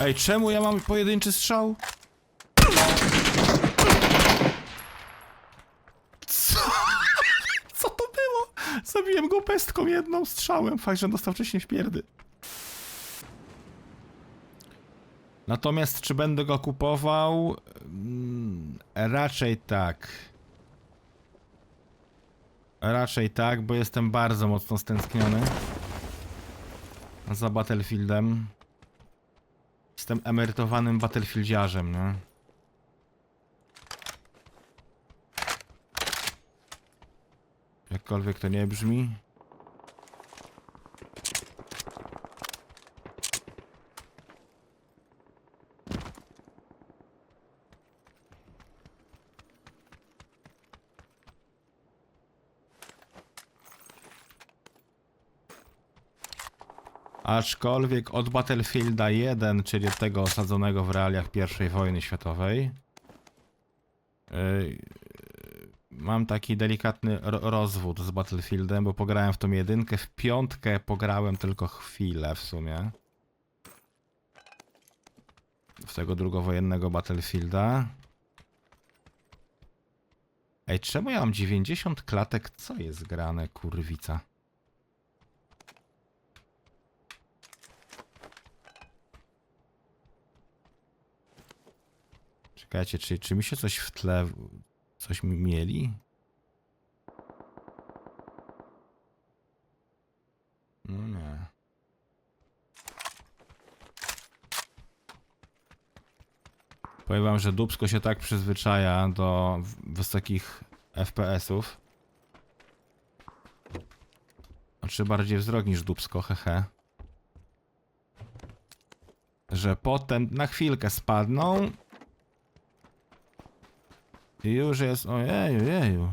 Ej, czemu ja mam pojedynczy strzał? Co? Co to było? Zabiłem go pestką jedną strzałem. Fakt, że dostał wcześniej w pierdy. Natomiast czy będę go kupował? Mm, raczej tak. Raczej tak, bo jestem bardzo mocno stęskniony za Battlefieldem. Jestem emerytowanym Battlefieldziarzem, nie? Jakkolwiek to nie brzmi. Aczkolwiek od Battlefielda 1, czyli od tego osadzonego w realiach I wojny światowej, yy, mam taki delikatny ro- rozwód z Battlefieldem, bo pograłem w tą jedynkę, w piątkę pograłem tylko chwilę w sumie. W tego drugowojennego Battlefielda. Ej, czemu ja mam 90 klatek? Co jest grane, kurwica? Czekajcie, czy, czy mi się coś w tle... Coś mi mieli? No nie. Powiem wam, że dubsko się tak przyzwyczaja do wysokich FPS-ów. Znaczy bardziej wzrok niż dubsko, hehe. Że potem na chwilkę spadną i już jest, ojeju, jeju.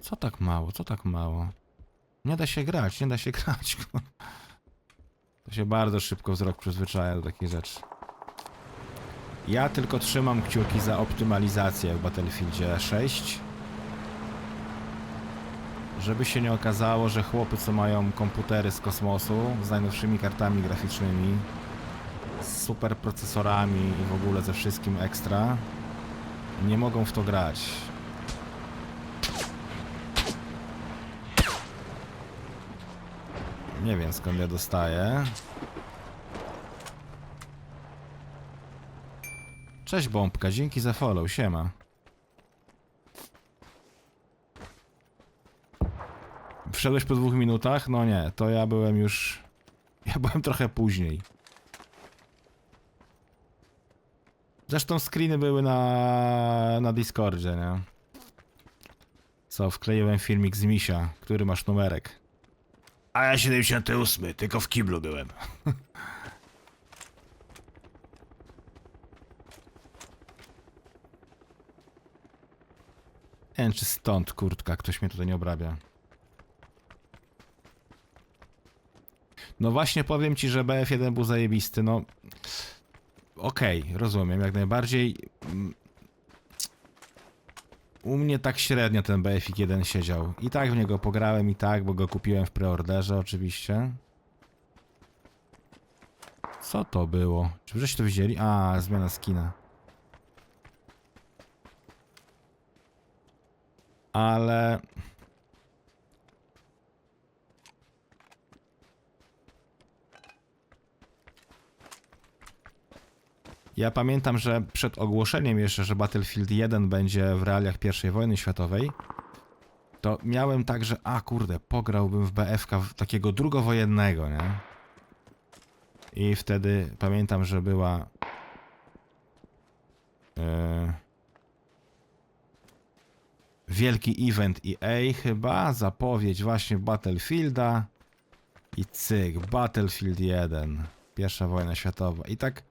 Co tak mało, co tak mało? Nie da się grać, nie da się grać. To się bardzo szybko wzrok przyzwyczaja do takich rzeczy. Ja tylko trzymam kciuki za optymalizację w Battlefieldzie 6. Żeby się nie okazało, że chłopy, co mają komputery z kosmosu, z najnowszymi kartami graficznymi, z super procesorami i w ogóle ze wszystkim ekstra, nie mogą w to grać. Nie wiem skąd ja dostaję. Cześć Bombka, dzięki za follow, siema. Wszedłeś po dwóch minutach? No nie, to ja byłem już... Ja byłem trochę później. Zresztą screeny były na, na Discordzie, nie? Co, wkleiłem filmik z Misia, który masz numerek. A ja 78, tylko w kiblu byłem. Nie wiem, czy stąd kurtka, ktoś mnie tutaj nie obrabia. No właśnie powiem ci, że BF1 był zajebisty, no... Okej, rozumiem, jak najbardziej. Mm, U mnie tak średnio ten BFik 1 siedział. I tak w niego pograłem i tak, bo go kupiłem w preorderze oczywiście. Co to było? Czy żeście to widzieli? A, zmiana skina. Ale... Ja pamiętam, że przed ogłoszeniem jeszcze, że Battlefield 1 będzie w realiach I wojny światowej, to miałem tak, że a kurde, pograłbym w BFK takiego drugowojennego, nie? I wtedy pamiętam, że była e, wielki event EA chyba, zapowiedź właśnie Battlefielda i cyk, Battlefield 1, pierwsza wojna światowa. I tak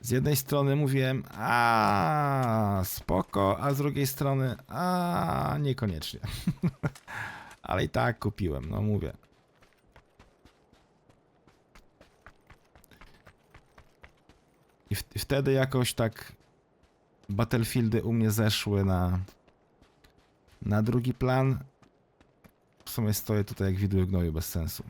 z jednej strony mówiłem, a spoko, a z drugiej strony, a niekoniecznie. Ale i tak kupiłem, no mówię. I, I wtedy jakoś tak Battlefieldy u mnie zeszły na na drugi plan. W sumie stoję tutaj jak widły gnoju bez sensu.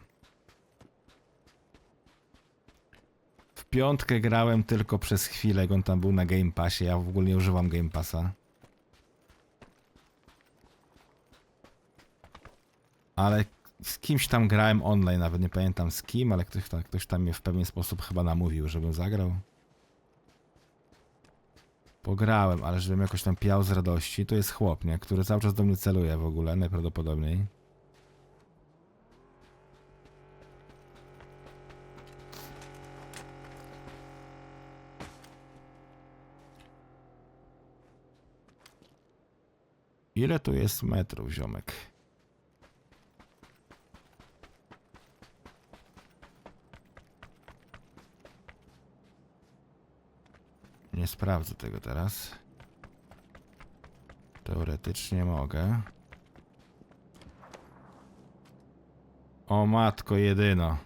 Piątkę grałem tylko przez chwilę, jak on tam był na Game Passie. Ja w ogóle nie używam Game Passa. Ale z kimś tam grałem online, nawet nie pamiętam z kim, ale ktoś tam, ktoś tam mnie w pewien sposób chyba namówił, żebym zagrał. Pograłem, ale żebym jakoś tam piał z radości. To jest chłop, nie? Który cały czas do mnie celuje w ogóle, najprawdopodobniej. Ile tu jest metrów, ziomek? Nie sprawdzę tego teraz. Teoretycznie mogę. O matko jedyno.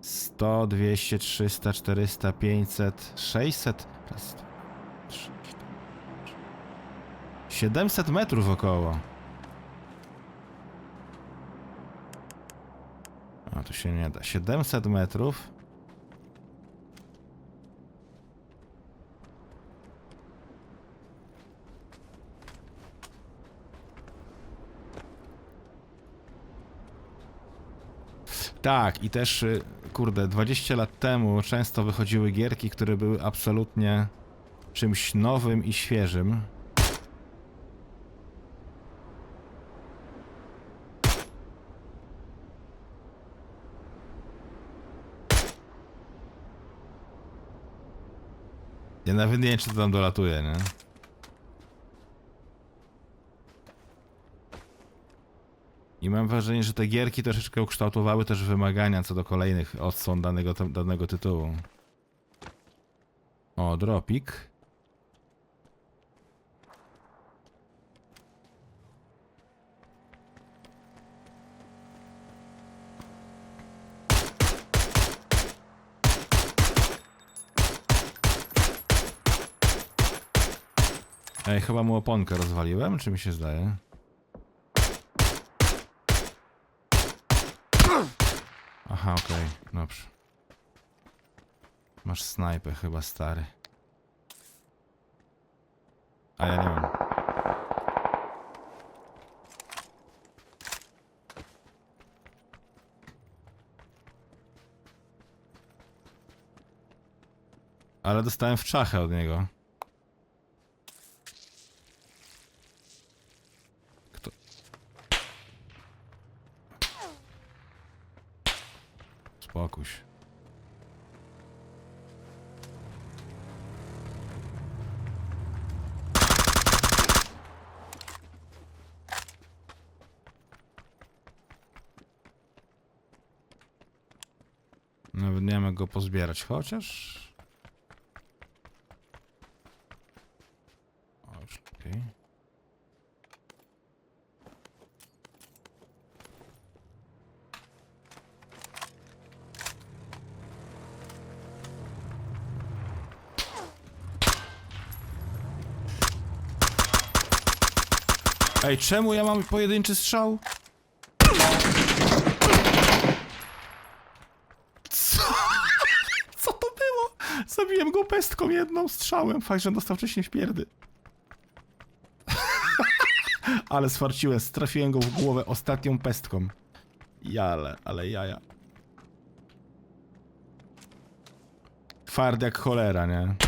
100, 200, 300, 400, 500, 600. Raz, dwa, trzy, cztery, 700 metrów około. A tu się nie da. 700 metrów. Tak, i też, y, kurde, 20 lat temu często wychodziły gierki, które były absolutnie czymś nowym i świeżym. Ja nawet nie wiem, czy to tam dolatuje, nie? I mam wrażenie, że te gierki troszeczkę ukształtowały też wymagania co do kolejnych odsłon danego, danego tytułu. O, dropik. Ej, chyba mu oponkę rozwaliłem, czy mi się zdaje? Aha, okej, dobrze. Masz snajpę chyba, stary. A ja nie mam. Ale dostałem w czachę od niego. Kto? Spokój się. Nawet nie wiem jak go pozbierać, chociaż... Ej, czemu ja mam pojedynczy strzał? Co? Co to było? Zabiłem go pestką jedną strzałem. Fakt, że dostał wcześniej w pierdy. ale swarciłem, trafiłem go w głowę ostatnią pestką. Jale, ale jaja. Tward jak cholera, nie?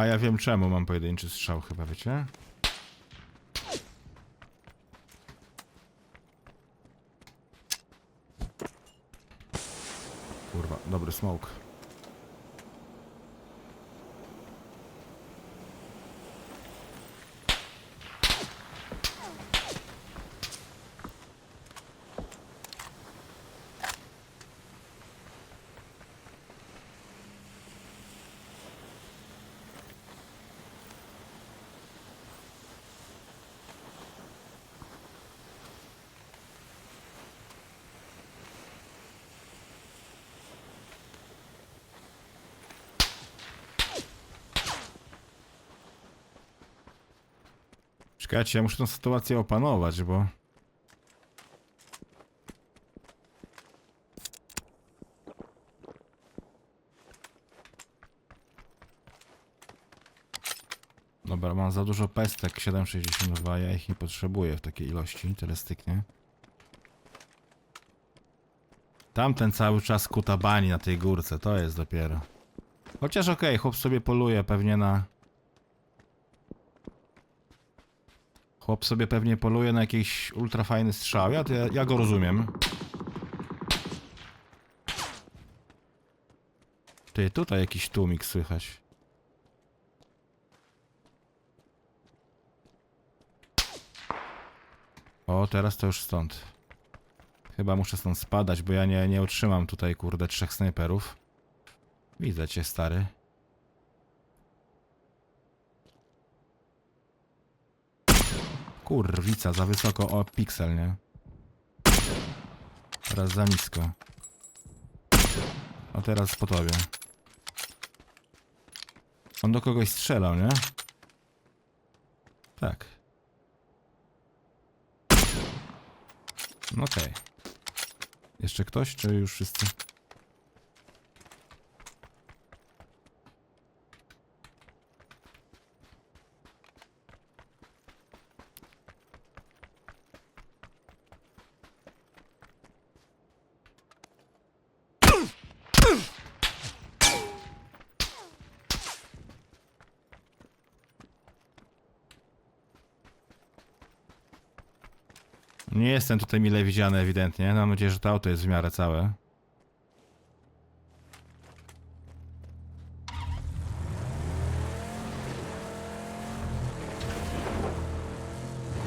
A ja wiem czemu mam pojedynczy strzał chyba, wiecie? Kurwa, dobry smoke. Czekajcie, ja muszę tę sytuację opanować, bo... Dobra, mam za dużo pestek 7,62, ja ich nie potrzebuję w takiej ilości, tyle styknie. Tamten cały czas kutabani na tej górce, to jest dopiero. Chociaż okej, chłop sobie poluje pewnie na... Chłop sobie pewnie poluje na jakiś ultrafajny strzał, ja, ja, go rozumiem. Ty, tutaj jakiś tłumik słychać. O, teraz to już stąd. Chyba muszę stąd spadać, bo ja nie, nie utrzymam tutaj, kurde, trzech snajperów. Widzę cię, stary. Kurwica, za wysoko, o, piksel, nie? Teraz za nisko. A teraz po tobie. On do kogoś strzelał, nie? Tak. No Okej. Jeszcze ktoś, czy już wszyscy? Nie jestem tutaj mile widziany ewidentnie. Mam nadzieję, że to auto jest w miarę całe.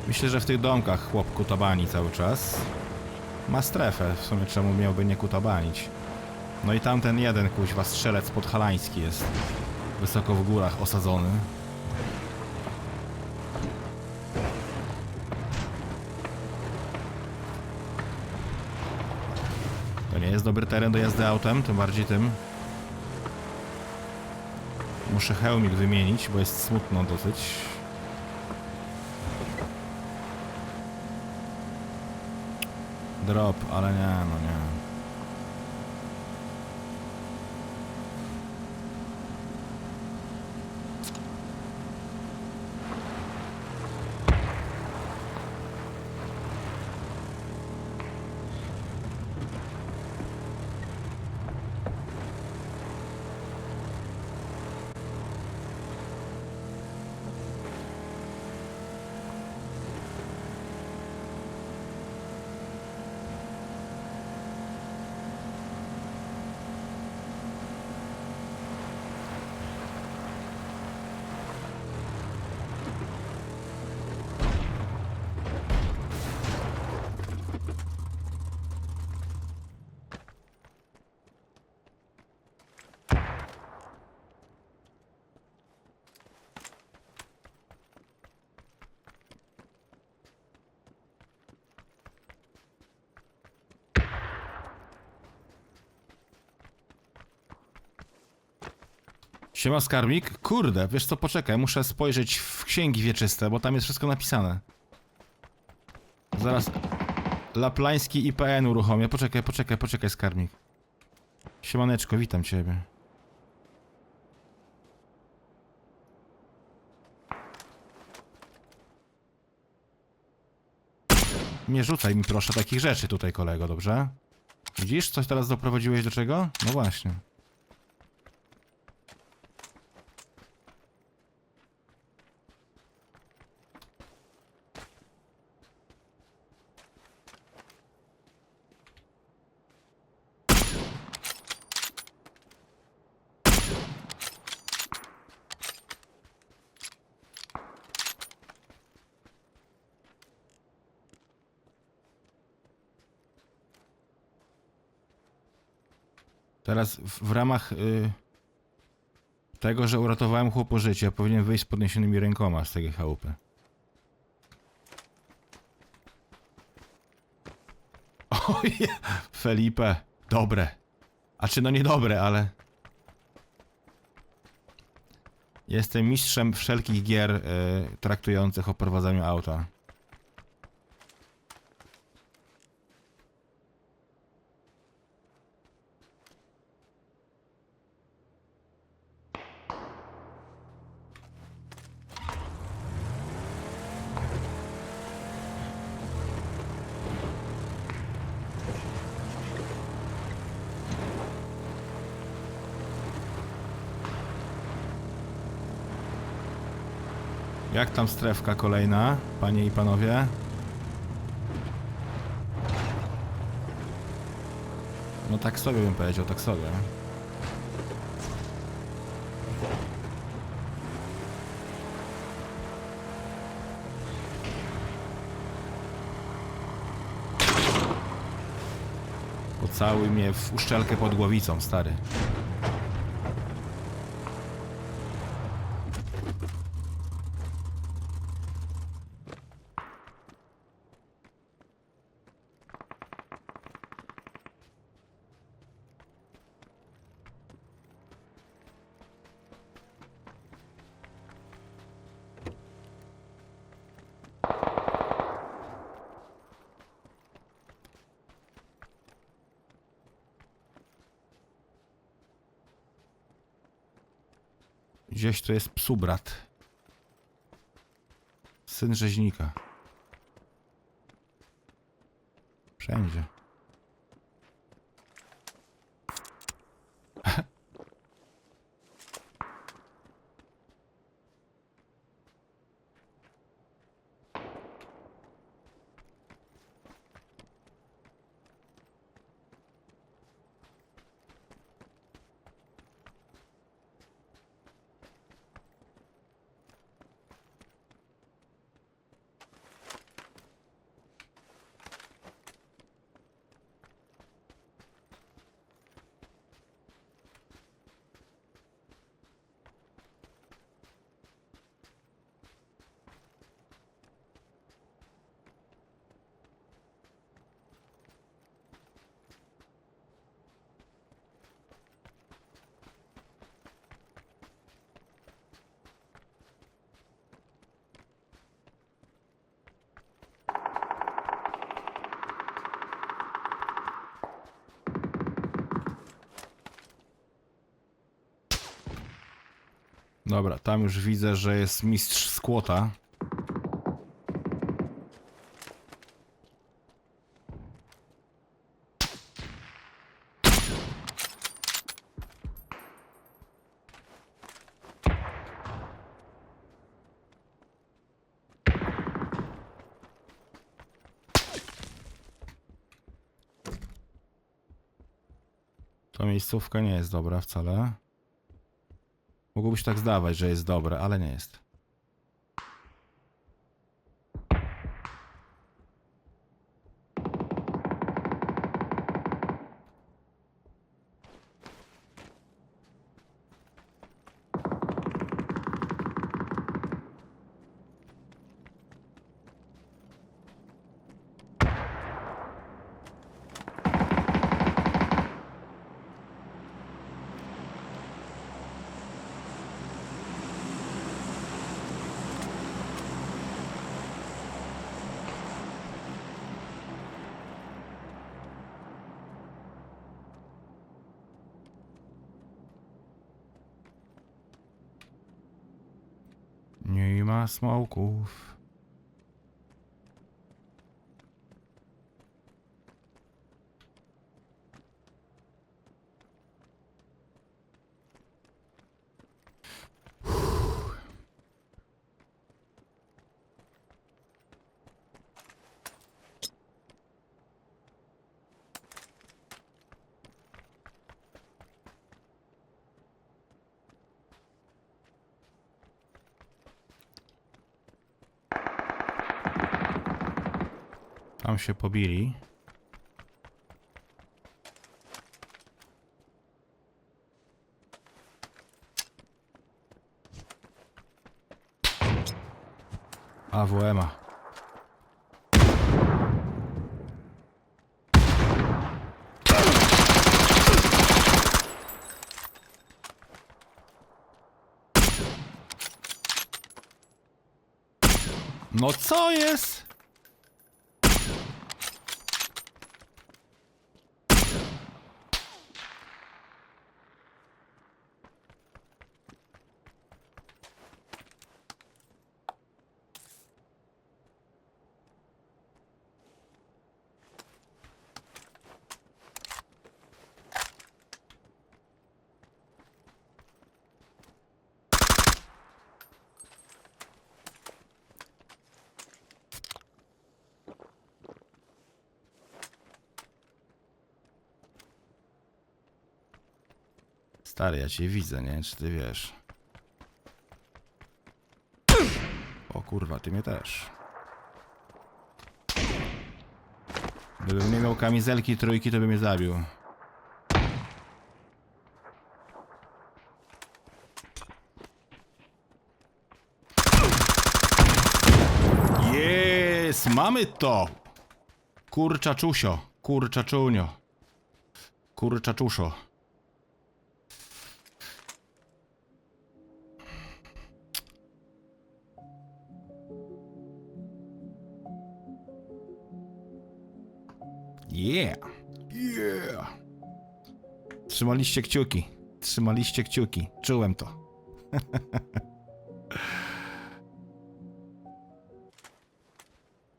Myślę, że w tych domkach chłop kutabani cały czas. Ma strefę, w sumie czemu miałby nie kutabanić. No i tamten jeden kuźwa strzelec podhalański jest. Wysoko w górach osadzony. Jest dobry teren do jazdy autem, tym bardziej tym. Muszę hełmik wymienić, bo jest smutno dosyć. Drop, ale nie, no nie. Siema skarbnik. Kurde, wiesz co, poczekaj, muszę spojrzeć w księgi wieczyste, bo tam jest wszystko napisane. Zaraz Laplański IPN uruchomię. Poczekaj, poczekaj, poczekaj skarbnik. Siemaneczko, witam ciebie. Nie rzucaj mi proszę takich rzeczy tutaj, kolego, dobrze? Widzisz, coś teraz doprowadziłeś do czego? No właśnie. Teraz w, ramach y, tego, że uratowałem chłopu życie, powinien wyjść z podniesionymi rękoma z tej chałupy. Oj, Felipe, dobre. A czy no niedobre, ale... Jestem mistrzem wszelkich gier y, traktujących o prowadzeniu auta. Jak tam strefka kolejna, panie i panowie? No tak sobie bym powiedział, tak sobie. Pocałuj mnie w uszczelkę pod głowicą, stary. Gdzieś tu jest psu brat. Syn rzeźnika. Wszędzie. Dobra, tam już widzę, że jest mistrz skłota. Miejscówka nie jest dobra wcale. Mogłoby się tak zdawać, że jest dobre, ale nie jest. Smoków. Tam się pobili. AWM-a. No co jest? Stary, ja cię widzę, nie? Czy ty wiesz? O kurwa, ty mnie też. Gdybym nie miał kamizelki trójki, to by mnie zabił. Jest, mamy to! Kurczaczusio, kurczaczunio. Kurczaczuszo. Yeah! Yeah! Trzymaliście kciuki. Trzymaliście kciuki. Czułem to.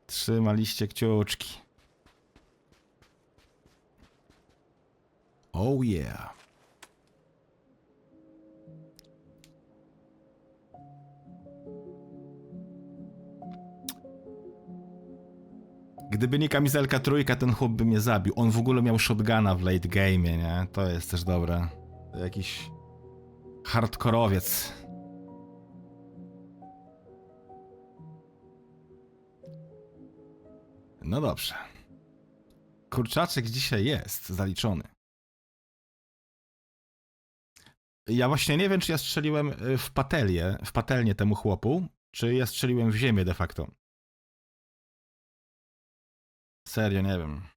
Trzymaliście kciuczki. Oh yeah. Gdyby nie kamizelka trójka, ten chłop by mnie zabił. On w ogóle miał shotguna w late game, nie? To jest też dobre. Jakiś hardkorowiec. No dobrze. Kurczaczek dzisiaj jest zaliczony. Ja właśnie nie wiem, czy ja strzeliłem y, w patelię, w patelnię temu chłopu, czy ja strzeliłem w ziemię de facto. Serio, nie wiem.